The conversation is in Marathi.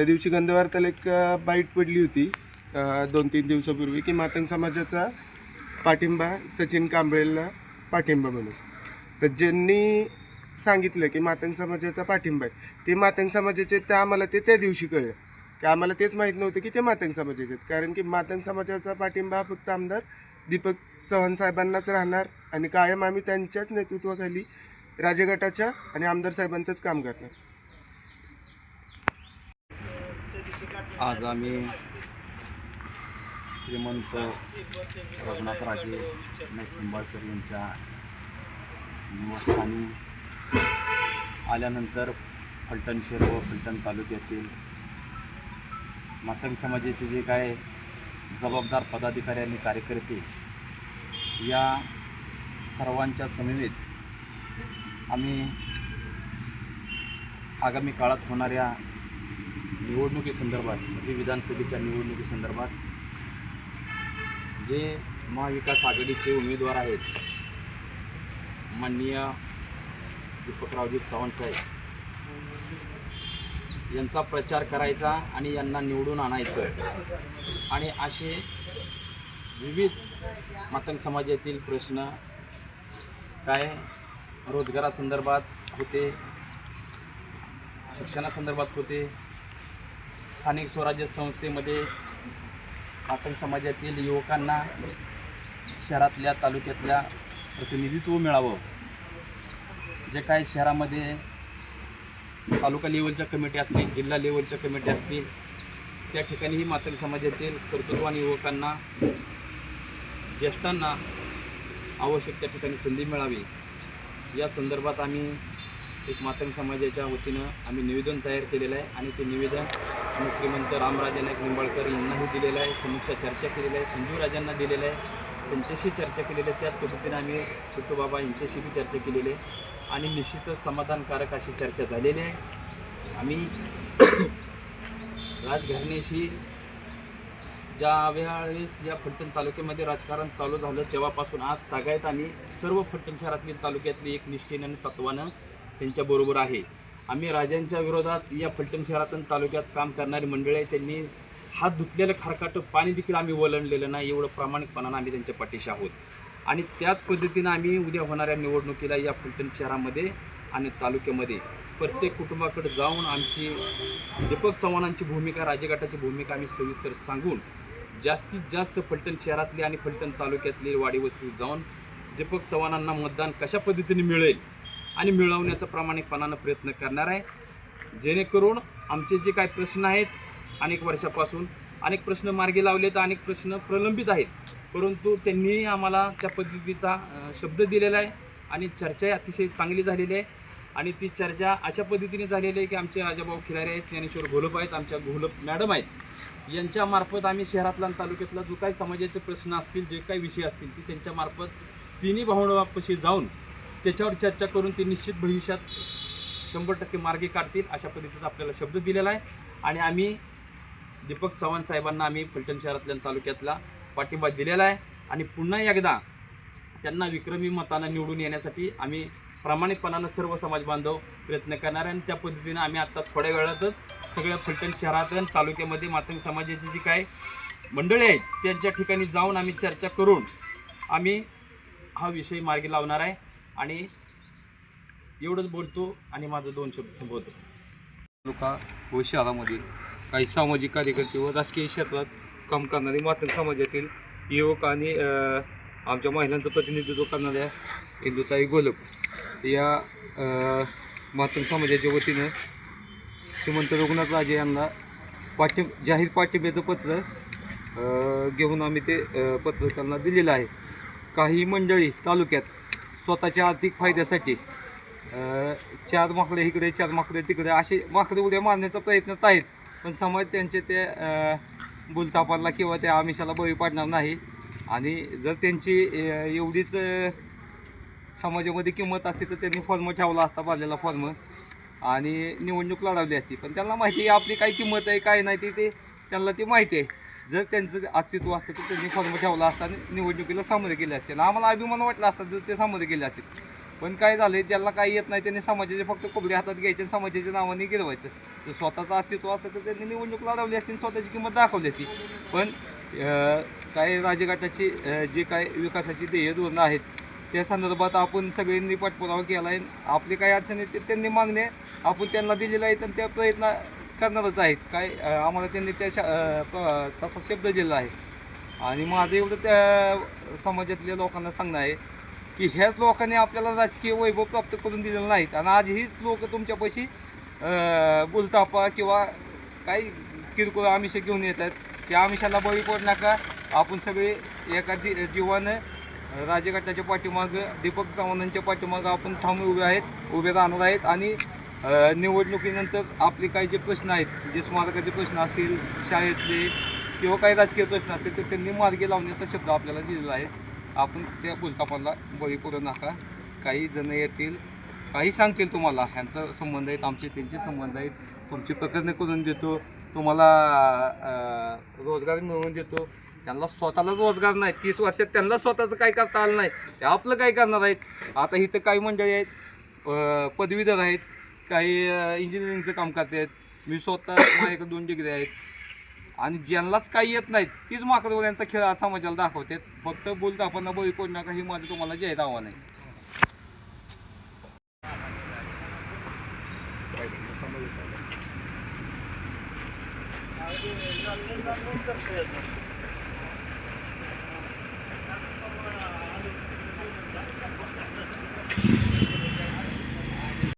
त्या दिवशी गंधवारताला एक बाईट पडली होती दोन तीन दिवसापूर्वी की मातंग समाजाचा पाठिंबा सचिन कांबळेला पाठिंबा म्हणून. तर ज्यांनी सांगितलं की मातंग समाजाचा पाठिंबा आहे ते मातंग समाजाचे ते आम्हाला ते त्या दिवशी कळलं. की आम्हाला तेच माहीत नव्हतं की ते मातंग समाजाचे आहेत. कारण की मातंग समाजाचा पाठिंबा हा फक्त आमदार दीपक चव्हाण साहेबांनाच राहणार आणि कायम आम्ही त्यांच्याच नेतृत्वाखाली राजगटाच्या आणि आमदार साहेबांचंच काम करणार. आज आम्ही श्रीमंत रघुनाथराजे निंबाळकर यांच्या निवासस्थानी आल्यानंतर फलटण शहर व फलटण तालुक्यातील मातंग समाजाचे जे काय जबाबदार पदाधिकारी आणि कार्यकर्ते या सर्वांच्या समवेत आम्ही आगामी काळात होणाऱ्या निवडणुकीसंदर्भात म्हणजे विधानसभेच्या निवडणुकीसंदर्भात जे महाविकास आघाडीचे उमेदवार आहेत माननीय दीपकरावजी चव्हाण साहेब यांचा प्रचार करायचा आणि यांना निवडून आणायचं आणि असे विविध मातंग समाजातील प्रश्न काय रोजगारासंदर्भात होते शिक्षणासंदर्भात होते स्थानिक स्वराज्य संस्थेमध्ये पाटण समाजातील युवकांना शहरातल्या तालुक्यातल्या प्रतिनिधित्व मिळावं. जे काय शहरामध्ये तालुका लेवलच्या कमिटी असतील जिल्हा लेवलच्या कमिटी असतील त्या ठिकाणीही मातंग समाजातील कर्तृत्वान युवकांना ज्येष्ठांना आवश्यक त्या ठिकाणी संधी मिळावी. या संदर्भात आम्ही एक मातंग समाजाच्या वतीनं आम्ही निवेदन तयार केलेलं आहे आणि ते निवेदन आम्ही श्रीमंत रामराजे नाईक निंबाळकर यांनाही दिलेलं आहे. समीक्षा चर्चा केलेली आहे संजीव राजांना दिलेलं आहे. त्यांच्याशी चर्चा केलेली आहे. त्याच पद्धतीने आम्ही कुट्टू यांच्याशी बी चर्चा केलेली आहे. आणि निश्चितच समाधानकारक अशी चर्चा झालेली आहे. आम्ही राजघराण्याशी ज्या वेळेस या फलटण तालुक्यामध्ये राजकारण चालू झालं तेव्हापासून आज तागायत आम्ही सर्व फलटण शहरातील तालुक्यातली एक निष्ठेनं आणि तत्वानं त्यांच्याबरोबर आहे. आम्ही राजांच्या विरोधात या फलटण शहरातून तालुक्यात काम करणारी मंडळी आहे. त्यांनी हात धुतलेलं खारकाटं पाणी देखील आम्ही वळणलेलं नाही एवढं प्रामाणिकपणानं आम्ही त्यांच्या पाठीशी आहोत. आणि त्याच पद्धतीनं आम्ही उद्या होणाऱ्या निवडणुकीला या फलटण शहरामध्ये आणि तालुक्यामध्ये प्रत्येक कुटुंबाकडे जाऊन आमची दीपक चव्हाणांची भूमिका राजघाटाची भूमिका आम्ही सविस्तर सांगून जास्तीत जास्त फलटण शहरातली आणि फलटण तालुक्यातली वाडीवस्ती जाऊन दीपक चव्हाणांना मतदान कशा पद्धतीने मिळेल आणि मिळवण्याचा प्रामाणिकपणानं प्रयत्न करणार आहे. जेणेकरून आमचे जे काही प्रश्न आहेत अनेक वर्षापासून अनेक प्रश्न मार्गी लावले तर अनेक प्रश्न प्रलंबित आहेत. परंतु त्यांनी आम्हाला त्या पद्धतीचा शब्द दिलेला आहे आणि चर्चा अतिशय चांगली झालेली आहे. आणि ती चर्चा अशा पद्धतीने झालेली आहे की आमचे राजाभाऊ खिलारे आहेत ज्ञानेश्वर घोलप आहेत आमच्या घोलप मॅडम आहेत. यांच्यामार्फत आम्ही शहरातला आणि तालुक्यातला जो काही समाजाचे प्रश्न असतील जे काही विषय असतील ते त्यांच्यामार्फत तिन्ही भावंडापाशी जाऊन त्याच्यावर चर्चा करून ते निश्चित भविष्यात शंभर टक्के मार्गी काढतील अशा पद्धतीचा आपल्याला शब्द दिलेला आहे. आणि आम्ही दीपक चव्हाण साहेबांना आम्ही फलटण शहरातल्या तालुक्यातला पाठिंबा दिलेला आहे. आणि पुन्हा एकदा त्यांना विक्रमी मतानं निवडून येण्यासाठी आम्ही प्रामाणिकपणानं सर्व समाज बांधव प्रयत्न करणार आहे. आणि त्या पद्धतीनं आम्ही आत्ता थोड्या वेळातच सगळ्या फलटण शहरात आणि तालुक्यामध्ये मातंग समाजाची जी काय मंडळी आहेत त्यांच्या ठिकाणी जाऊन आम्ही चर्चा करून आम्ही हा विषय मार्गी लावणार आहे. आणि एवढंच बोलतो आणि माझं दोन शब्द संपवतो तालुका व शहरामधील काही सामाजिक कार्यकर्ते व राजकीय क्षेत्रात काम करणारे मातंग समाजातील युवक आणि आमच्या महिलांचं प्रतिनिधित्व करणाऱ्या इंदुताई गोलप या मातृ समाजाच्या वतीनं श्रीमंत रघुनाथ राजे यांना पाठिं जाहीर पाठिंब्याचं पत्र घेऊन आम्ही ते पत्रकारांना पत्र त्यांना दिलेलं आहे. काही मंडळी तालुक्यात स्वतःच्या आर्थिक फायद्यासाठी. चार माकडे इकडे चार माकडे तिकडे असे माकडे उड्या मारण्याचा प्रयत्न आहेत. पण समाज त्यांचे ते बुलतापाला किंवा त्या आमिषाला बळी पाडणार नाही. आणि जर त्यांची एवढीच समाजामध्ये किंमत असते तर त्यांनी फॉर्म ठेवला असता भरलेला फॉर्म आणि निवडणूक लढवली असती. पण त्यांना माहिती आहे आपली काय किंमत आहे काय नाही ते ते त्यांना ती माहिती आहे. जर त्यांचं अस्तित्व असतं तर त्यांनी फॉर्म ठेवला असता आणि निवडणुकीला सामोरे केले असते. आणि आम्हाला अभिमान वाटला असता जर ते सामोरे केले असते. पण काय झालं ज्यांना काही येत नाही त्यांनी समाजाचे फक्त कोबडे हातात घ्यायचे आणि समाजाच्या नावाने गिरवायचं. तर स्वतःचं अस्तित्व असतं तर त्यांनी निवडणूक लढवली असती आणि स्वतःची किंमत दाखवली असती. पण काही काय राजघाटाची जे काय विकासाची ध्येय धोरणं आहेत त्या संदर्भात आपण सगळ्यांनी पाठपुरावा केला आहे आपली काही अडचणी आहेत ते त्यांनी मागणे आपण त्यांना दिलेलं आहे आणि त्या प्रयत्न करणारच आहेत. काय आम्हाला त्यांनी त्या तसा शब्द दिलेला आहे. आणि माझं एवढं त्या समाजातल्या लोकांना सांगणं आहे की ह्याच लोकांनी आपल्याला राजकीय वैभव प्राप्त करून दिलेलं नाहीत. आणि आज हीच लोक तुमच्यापाशी अं, बोलतापा किंवा काही किरकोळ आमिष घेऊन येतात त्या आमिषाला बळी पडू नका. आपण सगळे एका जी जीवानं राजघटनाच्या पाठीमागं दीपक चव्हाणांच्या पाठीमागं आपण ठाम उभे आहेत उभे राहणार आहेत. आणि निवडणुकीनंतर आपले काही जे प्रश्न आहेत जे स्मारकाचे प्रश्न असतील शाळेतले किंवा काही राजकीय प्रश्न असतील तर त्यांनी मार्गी लावण्याचा शब्द आपल्याला दिलेला आहे. आपण त्या भूलकापाला बळी पडू नका. काही जण येतील काही सांगतील तुम्हाला. ह्यांचा संबंध आहेत आमचे त्यांचे संबंध आहेत. तुमची प्रकरणे करून देतो. तुम्हाला रोजगार मिळवून देतो. त्यांना स्वतःला रोजगार नाही. तीस वर्षात त्यांना स्वतःचं काय करता आलं नाही. ते आपलं काय करणार आहेत? आता इथं काही मंडळी आहेत पदवीधर आहेत. काही इंजिनिअरिंगचं काम करत आहेत मी स्वतः माझ्याकडे दोन डिग्री आहेत. आणि ज्यांनाच काही येत नाहीत तीच माकडवर यांचा खेळ आज समाजाला दाखवतात. फक्त बोलता आपण बळी पडू नका ही माझं तुम्हाला जाहीर आव्हान आहे.